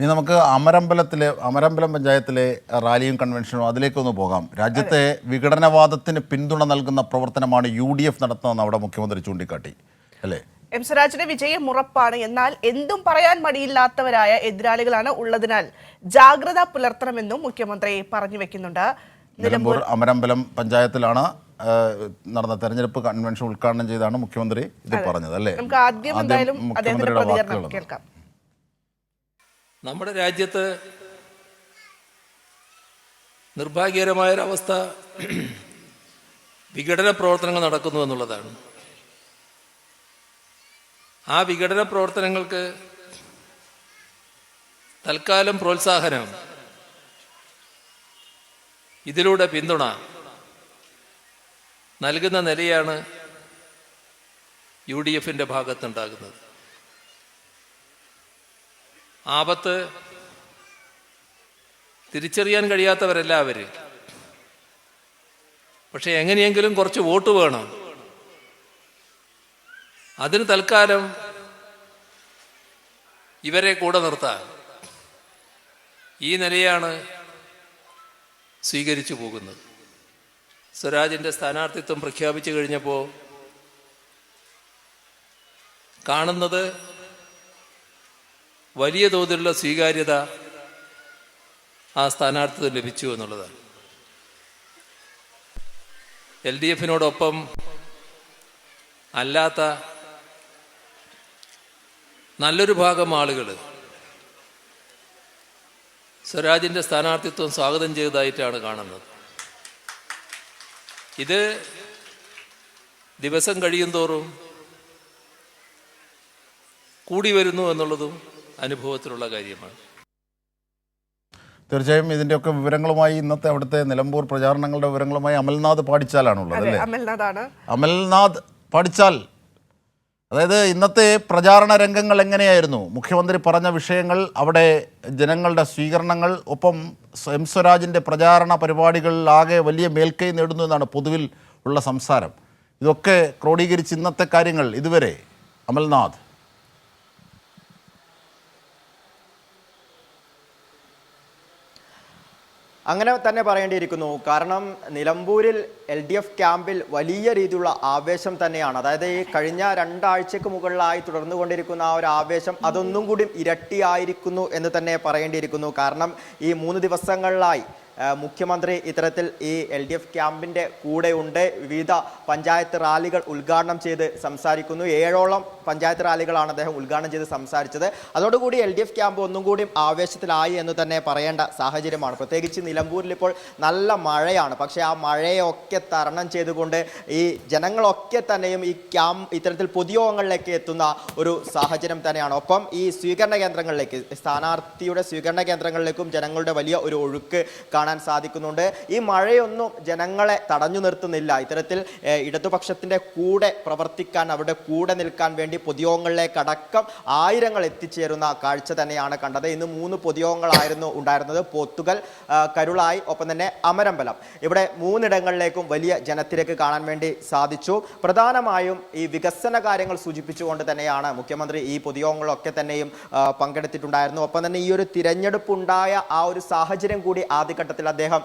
ഇനി നമുക്ക് അമരമ്പലത്തിലെ അമരമ്പലം പഞ്ചായത്തിലെ റാലിയും കൺവെൻഷനും അതിലേക്കൊന്ന് പോകാം. രാജ്യത്തെ വിഘടനവാദത്തിന് പിന്തുണ നൽകുന്ന പ്രവർത്തനമാണ് യു ഡി എഫ് നടത്തുന്നതെന്ന് അവിടെ മുഖ്യമന്ത്രി ചൂണ്ടിക്കാട്ടി. അല്ലേ? എം സ്വരാജിന്റെ വിജയം ഉറപ്പാണ്. എന്നാൽ എന്തും പറയാൻ മടിയില്ലാത്തവരായ എതിരാളികളാണ് ഉള്ളതിനാൽ ജാഗ്രത പുലർത്തണമെന്നും മുഖ്യമന്ത്രി പറഞ്ഞു വെക്കുന്നുണ്ട്. നിലമ്പൂർ അമരമ്പലം പഞ്ചായത്തിലാണ് നടന്ന തെരഞ്ഞെടുപ്പ് കൺവെൻഷൻ ഉദ്ഘാടനം ചെയ്താണ് മുഖ്യമന്ത്രി ഇത് പറഞ്ഞത് അല്ലേ? നമുക്ക് ആദ്യം എന്തായാലും അദ്ദേഹത്തിന്റെ പ്രതികരണം കേൾക്കാം. നമ്മുടെ രാജ്യത്ത് നിർഭാഗ്യകരമായൊരവസ്ഥ വിഘടന പ്രവർത്തനങ്ങൾ നടക്കുന്നു എന്നുള്ളതാണ്. ആ വിഘടന പ്രവർത്തനങ്ങൾക്ക് തൽക്കാലം പ്രോത്സാഹനം ഇതിലൂടെ പിന്തുണ നൽകുന്ന നിലയാണ് യു ഡി എഫിന്റെ ഭാഗത്തുണ്ടാകുന്നത്. ആപത്ത് തിരിച്ചറിയാൻ കഴിയാത്തവരല്ല അവർ പക്ഷെ എങ്ങനെയെങ്കിലും കുറച്ച് വോട്ട് വേണം. അതിന് തൽക്കാലം ഇവരെ കൂടെ നിർത്താൻ ഈ നിലയാണ് സ്വീകരിച്ചു പോകുന്നത്. സ്വരാജിന്റെ സ്ഥാനാർത്ഥിത്വം പ്രഖ്യാപിച്ചു കഴിഞ്ഞപ്പോൾ കാണുന്നത് വലിയ തോതിലുള്ള സ്വീകാര്യത ആ സ്ഥാനാർത്ഥിത്വം ലഭിച്ചു എന്നുള്ളതാണ്. എൽ ഡി എഫിനോടൊപ്പം അല്ലാത്ത നല്ലൊരു ഭാഗം ആളുകൾ സ്വരാജിന്റെ സ്ഥാനാർത്ഥിത്വം സ്വാഗതം ചെയ്തതായിട്ടാണ് കാണുന്നത്. ഇത് ദിവസം കഴിയും തോറും കൂടി വരുന്നു എന്നുള്ളതും അനുഭവത്തിലുള്ള കാര്യമാണ്. തീർച്ചയായും ഇതിന്റെയൊക്കെ വിവരങ്ങളുമായി ഇന്നത്തെ അവിടുത്തെ നിലമ്പൂർ പ്രചാരണങ്ങളുടെ വിവരങ്ങളുമായി അമൽനാഥ് പാടിച്ചാലാണുള്ളത് അല്ലേ? അമൽനാഥാണ്. അമൽനാഥ് പാടിച്ചാൽ അതായത് ഇന്നത്തെ പ്രചാരണ രംഗങ്ങൾ എങ്ങനെയായിരുന്നു? മുഖ്യമന്ത്രി പറഞ്ഞ വിഷയങ്ങൾ അവിടെ ജനങ്ങളുടെ സ്വീകരണങ്ങൾ ഒപ്പം എം സ്വരാജിന്റെ പ്രചാരണ പരിപാടികളിലാകെ വലിയ മേൽക്കൈ നേടുന്നു എന്നാണ് പൊതുവിൽ ഉള്ള സംസാരം. ഇതൊക്കെ ക്രോഡീകരിച്ച് ഇന്നത്തെ കാര്യങ്ങൾ ഇതുവരെ. അമൽനാഥ്. അങ്ങനെ തന്നെ പറയേണ്ടിയിരിക്കുന്നു. കാരണം നിലമ്പൂരിൽ എൽ ഡി എഫ് ക്യാമ്പിൽ വലിയ രീതിയിലുള്ള ആവേശം തന്നെയാണ്. അതായത് ഈ കഴിഞ്ഞ രണ്ടാഴ്ചക്ക് മുകളിലായി തുടർന്നുകൊണ്ടിരിക്കുന്ന ആ ഒരു ആവേശം അതൊന്നും കൂടി ഇരട്ടിയായിരിക്കുന്നു എന്ന് തന്നെ പറയേണ്ടിയിരിക്കുന്നു. കാരണം ഈ മൂന്ന് ദിവസങ്ങളിലായി മുഖ്യമന്ത്രി ഇത്തരത്തിൽ ഈ എൽ ഡി എഫ് ക്യാമ്പിന്റെ കൂടെയുണ്ട്. വിവിധ പഞ്ചായത്ത് റാലികൾ ഉദ്ഘാടനം ചെയ്ത് സംസാരിക്കുന്നു. ഏഴോളം പഞ്ചായത്ത് റാലികളാണ് അദ്ദേഹം ഉദ്ഘാടനം ചെയ്ത് സംസാരിച്ചത്. അതോടുകൂടി എൽ ഡി എഫ് ക്യാമ്പ് ഒന്നും കൂടി ആവേശത്തിലായി എന്ന് തന്നെ പറയേണ്ട സാഹചര്യമാണ്. പ്രത്യേകിച്ച് നിലമ്പൂരിൽ ഇപ്പോൾ നല്ല മഴയാണ്. പക്ഷേ ആ മഴയൊക്കെ തരണം ചെയ്തുകൊണ്ട് ഈ ജനങ്ങളൊക്കെ തന്നെയും ഈ ക്യാമ്പ് ഇത്തരത്തിൽ പൊതുയോഗങ്ങളിലേക്ക് എത്തുന്ന ഒരു സാഹചര്യം തന്നെയാണ്. ഒപ്പം ഈ സ്വീകരണ കേന്ദ്രങ്ങളിലേക്ക് സ്ഥാനാർത്ഥിയുടെ സ്വീകരണ കേന്ദ്രങ്ങളിലേക്കും ജനങ്ങളുടെ വലിയ ഒരു ഒഴുക്ക് കാണാൻ സാധിക്കുന്നുണ്ട്. ഈ മഴയൊന്നും ജനങ്ങളെ തടഞ്ഞു നിർത്തുന്നില്ല. ഇത്തരത്തിൽ ഇടതുപക്ഷത്തിന്റെ കൂടെ പ്രവർത്തിക്കാൻ അവരുടെ കൂടെ നിൽക്കാൻ വേണ്ടി പൊതുയോഗങ്ങളിലേക്ക് അടക്കം ആയിരങ്ങൾ എത്തിച്ചേരുന്ന കാഴ്ച തന്നെയാണ് കണ്ടത്. ഇന്ന് മൂന്ന് പൊതുയോഗങ്ങളായിരുന്നു ഉണ്ടായിരുന്നത്. പോത്തുകൽ കരുളായി ഒപ്പം തന്നെ അമരമ്പലം. ഇവിടെ മൂന്നിടങ്ങളിലേക്കും വലിയ ജനത്തിരക്ക് കാണാൻ വേണ്ടി സാധിച്ചു. പ്രധാനമായും ഈ വികസന കാര്യങ്ങൾ സൂചിപ്പിച്ചുകൊണ്ട് തന്നെയാണ് മുഖ്യമന്ത്രി ഈ പൊതുയോഗങ്ങളൊക്കെ തന്നെയും പങ്കെടുത്തിട്ടുണ്ടായിരുന്നു ഒപ്പം തന്നെ ഈ ഒരു തിരഞ്ഞെടുപ്പ് ഉണ്ടായ ആ ഒരു സാഹചര്യം കൂടി ആദ്യഘട്ടത്തിൽ അദ്ദേഹം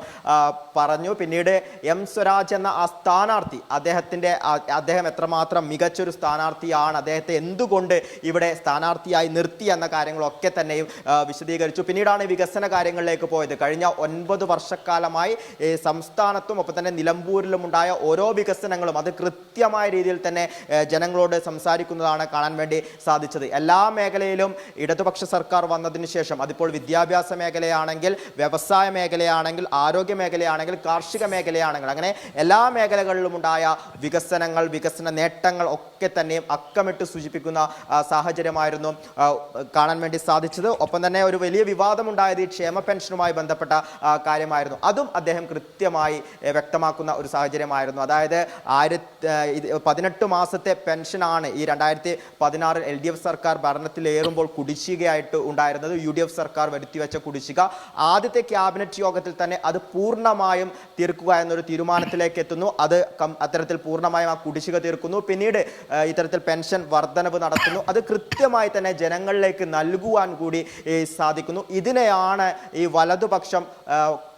പറഞ്ഞു. പിന്നീട് എം സ്വരാജ് എന്ന ആ സ്ഥാനാർത്ഥി അദ്ദേഹത്തിന്റെ അദ്ദേഹം എത്രമാത്രം മികച്ചൊരു സ്ഥാനാർത്ഥിയാണ് അദ്ദേഹത്തെ എന്തുകൊണ്ട് ഇവിടെ സ്ഥാനാർത്ഥിയായി നിർത്തി എന്ന കാര്യങ്ങളൊക്കെ തന്നെയും വിശദീകരിച്ചു. പിന്നീടാണ് വികസന കാര്യങ്ങളിലേക്ക് പോയത്. കഴിഞ്ഞ ഒൻപത് വർഷക്കാലമായി സംസ്ഥാനത്തും ഒപ്പം തന്നെ നിലമ്പൂരിലും ഉണ്ടായ ഓരോ വികസനങ്ങളും അത് കൃത്യമായ രീതിയിൽ തന്നെ ജനങ്ങളോട് സംസാരിക്കുന്നതാണ് കാണാൻ വേണ്ടി സാധിച്ചത്. എല്ലാ മേഖലയിലും ഇടതുപക്ഷ സർക്കാർ വന്നതിന് ശേഷം അതിപ്പോൾ വിദ്യാഭ്യാസ മേഖലയാണെങ്കിൽ വ്യവസായ മേഖലയാണെങ്കിൽ ആരോഗ്യ മേഖലയാണെങ്കിൽ കാർഷിക മേഖലയാണെങ്കിൽ അങ്ങനെ എല്ലാ മേഖലകളിലും ഉണ്ടായ വികസനങ്ങൾ വികസന നേട്ടങ്ങൾ ഒക്കെ തന്നെയും അക്കമിട്ട് സൂചിപ്പിക്കുന്ന സാഹചര്യമായിരുന്നു കാണാൻ വേണ്ടി സാധിച്ചത്. ഒപ്പം തന്നെ ഒരു വലിയ വിവാദമുണ്ടായത് ഈ ക്ഷേമ പെൻഷനുമായി ബന്ധപ്പെട്ട കാര്യമായിരുന്നു. അതും അദ്ദേഹം കൃത്യമായി വ്യക്തമാക്കുന്ന ഒരു സാഹചര്യമായിരുന്നു. അതായത് ആയിരത്തി പതിനെട്ട് മാസത്തെ പെൻഷനാണ് ഈ രണ്ടായിരത്തി പതിനാറിൽ എൽ ഡി എഫ് സർക്കാർ ഭരണത്തിലേറുമ്പോൾ കുടിശ്ശികയായിട്ട് ഉണ്ടായിരുന്നത്. യു ഡി എഫ് സർക്കാർ വരുത്തിവെച്ച കുടിശ്ശിക. ആദ്യത്തെ ക്യാബിനറ്റ് യോഗത്തിൽ യോഗത്തിൽ തന്നെ അത് പൂർണമായും തീർക്കുക എന്നൊരു തീരുമാനത്തിലേക്ക് എത്തുന്നു. അത് അത്തരത്തിൽ പൂർണമായും ആ കുടിശ്ശിക തീർക്കുന്നു. പിന്നീട് ഇത്തരത്തിൽ പെൻഷൻ വർധനവ് നടത്തുന്നു. അത് കൃത്യമായി തന്നെ ജനങ്ങളിലേക്ക് നൽകുവാൻ കൂടി സാധിക്കുന്നു. ഇതിനെയാണ് ഈ വലതുപക്ഷം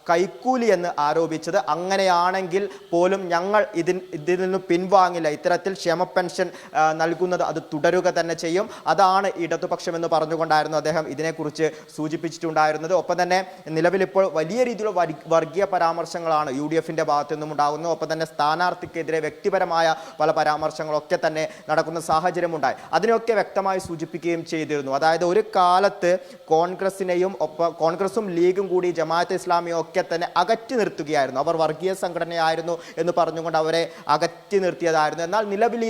കൈക്കൂലി എന്ന് ആരോപിച്ചത്. അങ്ങനെയാണെങ്കിൽ പോലും ഞങ്ങൾ ഇതിൽ ഇതിൽ നിന്ന് പിൻവാങ്ങില്ല. ഇത്തരത്തിൽ ക്ഷേമ പെൻഷൻ നൽകുന്നത് അത് തുടരുക തന്നെ ചെയ്യും. അതാണ് ഇടതുപക്ഷം എന്ന് പറഞ്ഞുകൊണ്ടായിരുന്നു അദ്ദേഹം ഇതിനെക്കുറിച്ച് സൂചിപ്പിച്ചിട്ടുണ്ടായിരുന്നത്. ഒപ്പം തന്നെ നിലവിലിപ്പോൾ വലിയ രീതിയിലുള്ള വർഗീയ പരാമർശങ്ങളാണ് യു ഡി എഫിന്റെ ഭാഗത്തു നിന്നും ഉണ്ടാകുന്നത് ഒപ്പം തന്നെ സ്ഥാനാർത്ഥിക്കെതിരെ വ്യക്തിപരമായ പല പരാമർശങ്ങളൊക്കെ തന്നെ നടക്കുന്ന സാഹചര്യമുണ്ടായി. അതിനൊക്കെ വ്യക്തമായി സൂചിപ്പിക്കുകയും ചെയ്തിരുന്നു. അതായത് ഒരു കാലത്ത് കോൺഗ്രസിനെയും ഒപ്പം കോൺഗ്രസും ലീഗും കൂടി ജമാഅത്ത് ഇസ്ലാമിയും ഒക്കെ തന്നെ അകറ്റി നിർത്തുകയായിരുന്നു. അവർ വർഗീയ സംഘടനയായിരുന്നു എന്ന് പറഞ്ഞുകൊണ്ട് അവരെ അകറ്റി നിർത്തിയതായിരുന്നു. എന്നാൽ നിലവിൽ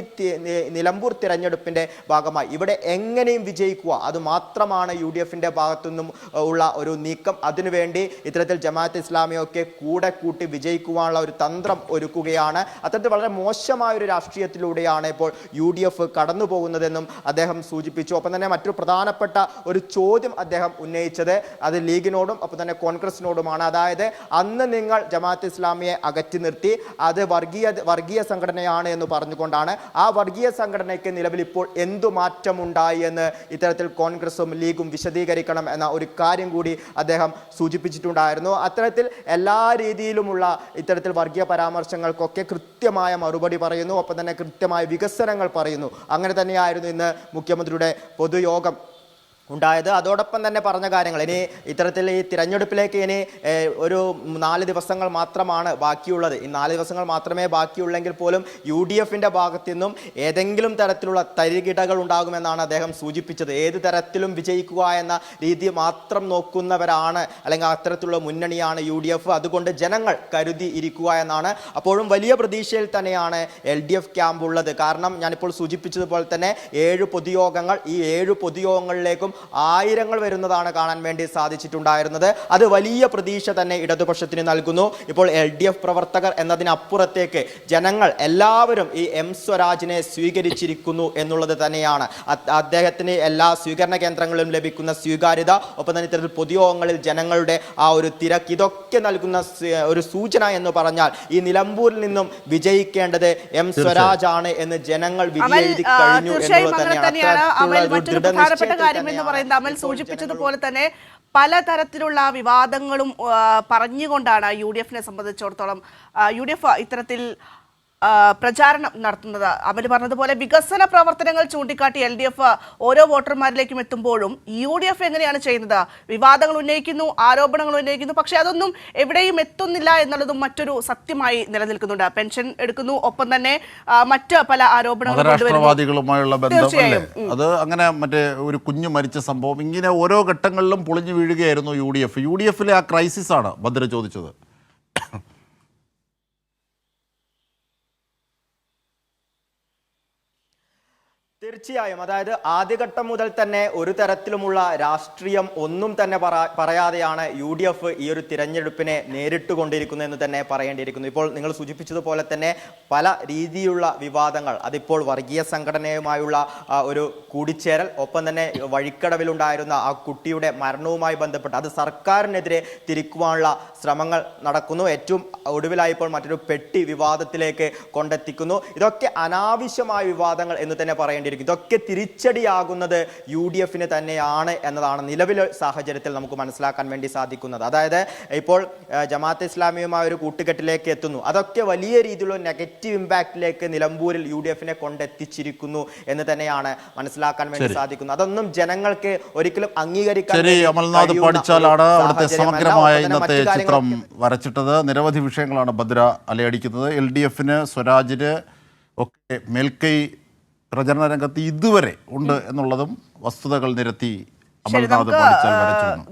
നിലമ്പൂർ തിരഞ്ഞെടുപ്പിന്റെ ഭാഗമായി ഇവിടെ എങ്ങനെയും വിജയിക്കുക അത് മാത്രമാണ് യു ഡി എഫിന്റെ ഭാഗത്തുനിന്നും ഉള്ള ഒരു നീക്കം. അതിനുവേണ്ടി ഇത്തരത്തിൽ ജമാഅത്ത് ഇസ്ലാമിയൊക്കെ കൂടെ കൂട്ടി വിജയിക്കുവാനുള്ള ഒരു തന്ത്രം ഒരുക്കുകയാണ്. അത്തരത്തിൽ വളരെ മോശമായ ഒരു രാഷ്ട്രീയത്തിലൂടെയാണ് ഇപ്പോൾ യു ഡി എഫ് കടന്നു പോകുന്നതെന്നും അദ്ദേഹം സൂചിപ്പിച്ചു. ഒപ്പം തന്നെ മറ്റൊരു പ്രധാനപ്പെട്ട ഒരു ചോദ്യം അദ്ദേഹം ഉന്നയിച്ചത് അത് ലീഗിനോടും ഒപ്പം തന്നെ കോൺഗ്രസിനോടുമാണ്. അതായത് അന്ന് നിങ്ങൾ ജമാഅത്ത് ഇസ്ലാമിയെ അകറ്റി നിർത്തി അത് വർഗീയ വർഗീയ സംഘടനയാണ് എന്ന് പറഞ്ഞുകൊണ്ടാണ് ആ വർഗീയ സംഘടനയ്ക്ക് നിലവിൽ ഇപ്പോൾ എന്തു മാറ്റമുണ്ടായി എന്ന് ഇത്തരത്തിൽ കോൺഗ്രസും ലീഗും വിശദീകരിക്കണം എന്ന ഒരു കാര്യം കൂടി അദ്ദേഹം സൂചിപ്പിച്ചിട്ടുണ്ടായിരുന്നു. അത്തരത്തിൽ എല്ലാ രീതിയിലുമുള്ള ഇത്തരത്തിൽ വർഗീയ പരാമർശങ്ങൾക്കൊക്കെ കൃത്യമായ മറുപടി പറയുന്നു. ഒപ്പം തന്നെ കൃത്യമായ വികസനങ്ങൾ പറയുന്നു. അങ്ങനെ തന്നെയായിരുന്നു ഇന്ന് മുഖ്യമന്ത്രിയുടെ പൊതുയോഗം. ഉണ്ടായത്. അതോടൊപ്പം തന്നെ പറഞ്ഞ കാര്യങ്ങൾ. ഇനി ഇത്തരത്തിൽ ഈ തിരഞ്ഞെടുപ്പിലേക്ക് ഇനി ഒരു നാല് ദിവസങ്ങൾ മാത്രമാണ് ബാക്കിയുള്ളത്. ഈ നാല് ദിവസങ്ങൾ മാത്രമേ ബാക്കിയുള്ളെങ്കിൽ പോലും യു ഡി എഫിന്റെ ഭാഗത്തു നിന്നും ഏതെങ്കിലും തരത്തിലുള്ള തരികിടകൾ ഉണ്ടാകുമെന്നാണ് അദ്ദേഹം സൂചിപ്പിച്ചത്. ഏത് തരത്തിലും വിജയിക്കുക എന്ന രീതി മാത്രം നോക്കുന്നവരാണ് അല്ലെങ്കിൽ അത്തരത്തിലുള്ള മുന്നണിയാണ് യു ഡി എഫ് അതുകൊണ്ട് ജനങ്ങൾ കരുതി ഇരിക്കുക എന്നാണ് അപ്പോഴും വലിയ പ്രതീക്ഷയിൽ തന്നെയാണ് എൽ ഡി എഫ് ക്യാമ്പ് ഉള്ളത്. കാരണം ഞാനിപ്പോൾ സൂചിപ്പിച്ചതുപോലെ തന്നെ ഏഴ് പൊതുയോഗങ്ങൾ ഈ ഏഴ് പൊതുയോഗങ്ങളിലേക്കും ആയിരങ്ങൾ വരുന്നതാണ് കാണാൻ വേണ്ടി സാധിച്ചിട്ടുണ്ടായിരുന്നത്. അത് വലിയ പ്രതീക്ഷ തന്നെ ഇടതുപക്ഷത്തിന് നൽകുന്നു. ഇപ്പോൾ എൽ ഡി എഫ് പ്രവർത്തകർ എന്നതിനപ്പുറത്തേക്ക് ജനങ്ങൾ എല്ലാവരും ഈ എം സ്വരാജിനെ സ്വീകരിച്ചിരിക്കുന്നു എന്നുള്ളത് തന്നെയാണ്. അദ്ദേഹത്തിന് എല്ലാ സ്വീകരണ കേന്ദ്രങ്ങളിലും ലഭിക്കുന്ന സ്വീകാര്യത ഒപ്പം തന്നെ ഇത്തരത്തിൽ പൊതുയോഗങ്ങളിൽ ജനങ്ങളുടെ ആ ഒരു തിരക്ക് ഇതൊക്കെ നൽകുന്ന ഒരു സൂചന എന്ന് പറഞ്ഞാൽ ഈ നിലമ്പൂരിൽ നിന്നും വിജയിക്കേണ്ടത് എം സ്വരാജ് ആണ് എന്ന് ജനങ്ങൾ വിജയിച്ചു കഴിഞ്ഞു എന്നുള്ളത് തന്നെയാണ്. പറയുന്നത് അമൽ സൂചിപ്പിച്ചതുപോലെ തന്നെ പലതരത്തിലുള്ള വിവാദങ്ങളും പറഞ്ഞുകൊണ്ടാണ് യു ഡി എഫിനെ സംബന്ധിച്ചിടത്തോളം യു ഡി എഫ് ഇത്തരത്തിൽ പ്രചാരണം നടത്തുന്നത്. അവർ പറഞ്ഞതുപോലെ വികസന പ്രവർത്തനങ്ങൾ ചൂണ്ടിക്കാട്ടി എൽ ഡി എഫ് ഓരോ വോട്ടർമാരിലേക്കും എത്തുമ്പോഴും യു ഡി എഫ് എങ്ങനെയാണ് ചെയ്യുന്നത്? വിവാദങ്ങൾ ഉന്നയിക്കുന്നു ആരോപണങ്ങൾ ഉന്നയിക്കുന്നു പക്ഷേ അതൊന്നും എവിടെയും എത്തുന്നില്ല എന്നുള്ളതും മറ്റൊരു സത്യമായി നിലനിൽക്കുന്നുണ്ട്. പെൻഷൻ എടുക്കുന്നു ഒപ്പം തന്നെ മറ്റ് പല ആരോപണങ്ങളും ബന്ധം അത് അങ്ങനെ മറ്റേ ഒരു കുഞ്ഞു മരിച്ച സംഭവം ഇങ്ങനെ ഓരോ ഘട്ടങ്ങളിലും പൊളിഞ്ഞു വീഴുകയായിരുന്നു U D F. U D എഫിലെ ആ ക്രൈസിസ് ആണ് ഭദ്ര ചോദിച്ചത്. തീർച്ചയായും. അതായത് ആദ്യഘട്ടം മുതൽ തന്നെ ഒരു തരത്തിലുമുള്ള രാഷ്ട്രീയം ഒന്നും തന്നെ പറ- പറയാതെയാണ് യു ഡി എഫ് ഈ ഒരു തിരഞ്ഞെടുപ്പിനെ നേരിട്ട് കൊണ്ടിരിക്കുന്നതെന്ന് തന്നെ പറയേണ്ടിയിരിക്കുന്നു. ഇപ്പോൾ നിങ്ങൾ സൂചിപ്പിച്ചതുപോലെ തന്നെ പല രീതിയിലുള്ള വിവാദങ്ങൾ അതിപ്പോൾ വർഗീയ സംഘടനയുമായുള്ള ഒരു കൂടിച്ചേരൽ ഒപ്പം തന്നെ വഴിക്കടവിലുണ്ടായിരുന്ന ആ കുട്ടിയുടെ മരണവുമായി ബന്ധപ്പെട്ട് അത് സർക്കാരിനെതിരെ തിരിക്കുവാനുള്ള ശ്രമങ്ങൾ നടക്കുന്നു. ഏറ്റവും ഒടുവിലായി ഇപ്പോൾ മറ്റൊരു പെട്ടി വിവാദത്തിലേക്ക് കൊണ്ടെത്തിക്കുന്നു. ഇതൊക്കെ അനാവശ്യമായ വിവാദങ്ങൾ എന്ന് തന്നെ പറയേണ്ടിയിരിക്കും ഇതൊക്കെ തിരിച്ചടിയാകുന്നത് യു ഡി എഫിന് തന്നെയാണ് എന്നതാണ് നിലവിലെ സാഹചര്യത്തിൽ നമുക്ക് മനസ്സിലാക്കാൻ വേണ്ടി സാധിക്കുന്നത്. അതായത് ഇപ്പോൾ ജമാഅത്ത് ഇസ്ലാമിയുമായ ഒരു കൂട്ടുകെട്ടിലേക്ക് എത്തുന്നു. അതൊക്കെ വലിയ രീതിയിലുള്ള നെഗറ്റീവ് ഇമ്പാക്റ്റിലേക്ക് നിലമ്പൂരിൽ യു ഡി എഫിനെ കൊണ്ടെത്തിച്ചിരിക്കുന്നു എന്ന് തന്നെയാണ് മനസ്സിലാക്കാൻ വേണ്ടി സാധിക്കുന്നത്. അതൊന്നും ജനങ്ങൾക്ക് ഒരിക്കലും അംഗീകരിക്കാൻ അമൽനാഥ് പഠിച്ചാലാണ് അവിടുത്തെ സമഗ്രമായ ഇന്നത്തെ ചിത്രം വരച്ചിട്ടത്. നിരവധി വിഷയങ്ങളാണ് ഭദ്ര അലയടിക്കുന്നത്. എൽ ഡി എഫിന് സ്വരാജിന് ഒക്കെ മേൽക്കൈ പ്രചരണ രംഗത്ത് ഇതുവരെ ഉണ്ട് എന്നുള്ളതും വസ്തുതകൾ നിരത്തി അമൽനാഥ് പഠിച്ചാൽ വരച്ചു